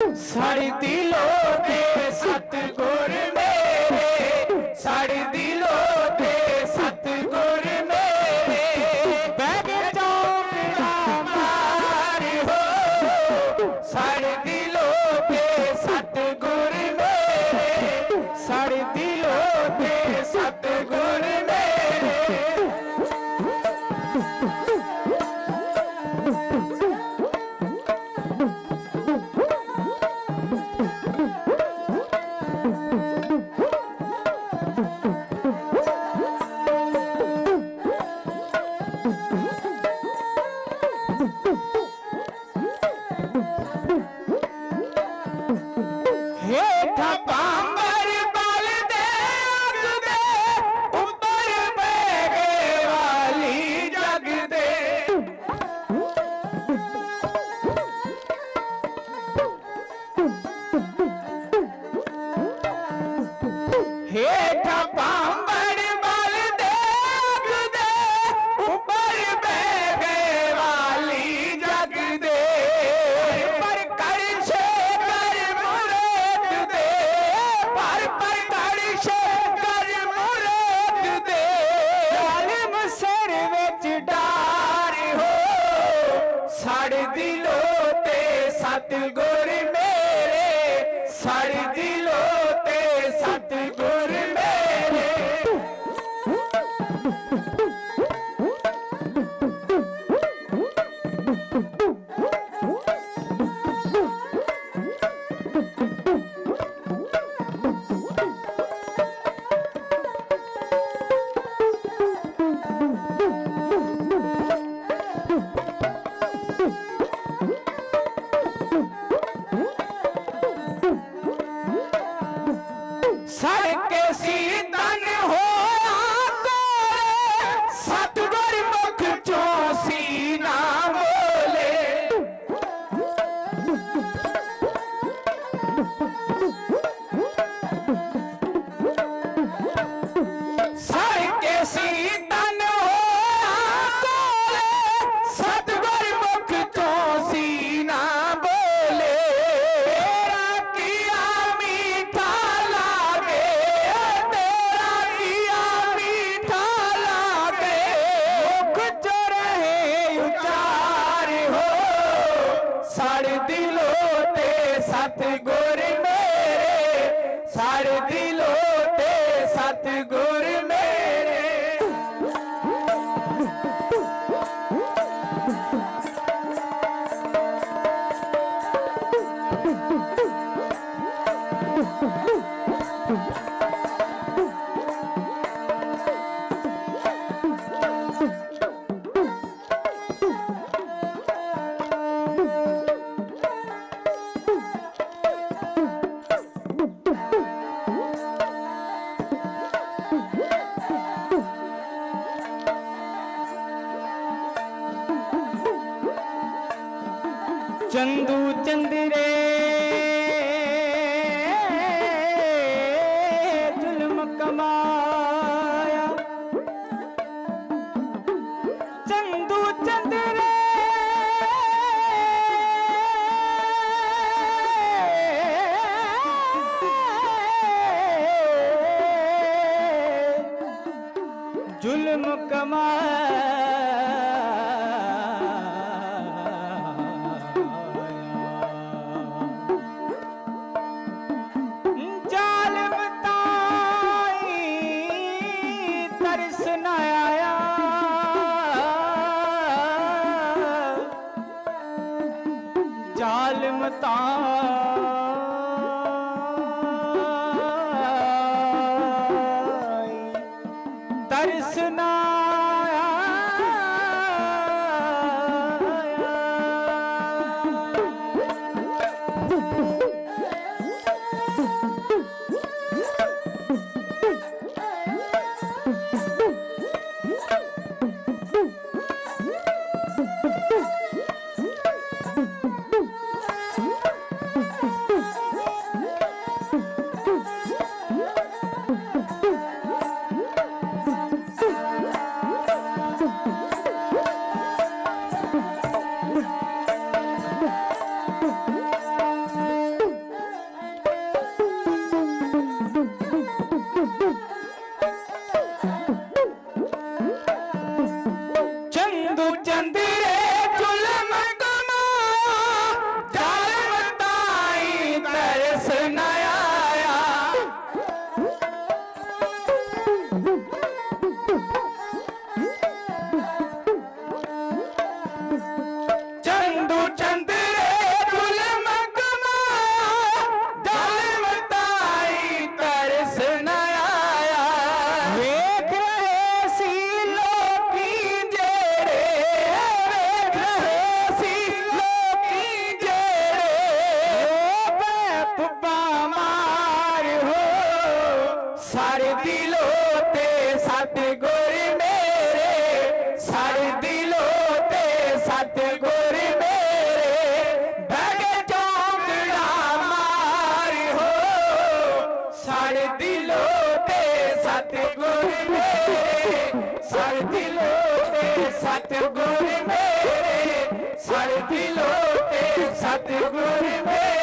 साड़ी दिलो ते सत गुर मेरे साड़ी दिलो ते सत गुर मेरे बैग चौक रामार हो साड़ी दिलो ते सत गुर मेरे साड़ी दिलो ते सत गुर मेरे Bambari. ਵਿੱਚ ਡਾਰ ਹੋ। ਸੜ ਦਿਲੋਂ ਤੇ ਸਤਗੁਰ ছাড় দিল चंदू चंद्रे ਤਾਈ ਤਰਸ ਸਰ ਦਿਲੋਂ ਤੇ ਸਤਿਗੁਰ ਮੇਰੇ, ਸਰ ਦਿਲੋਂ ਤੇ ਸਤਿਗੁਰ ਮੇਰੇ। ਬੈਗ ਚੌਂਕੜਾ ਮਾਰ ਹੋ, ਸਰ ਦਿਲੋਂ ਤੇ ਸਤਿਗੁਰ ਮੇਰੇ। ਸਰ ਦਿਲੋਂ ਤੇ ਸਤਿਗੁਰ ਮੇਰੇ, ਸਰ ਦਿਲੋਂ ਤੇ ਸਤਿਗੁਰ ਮੇਰੇ।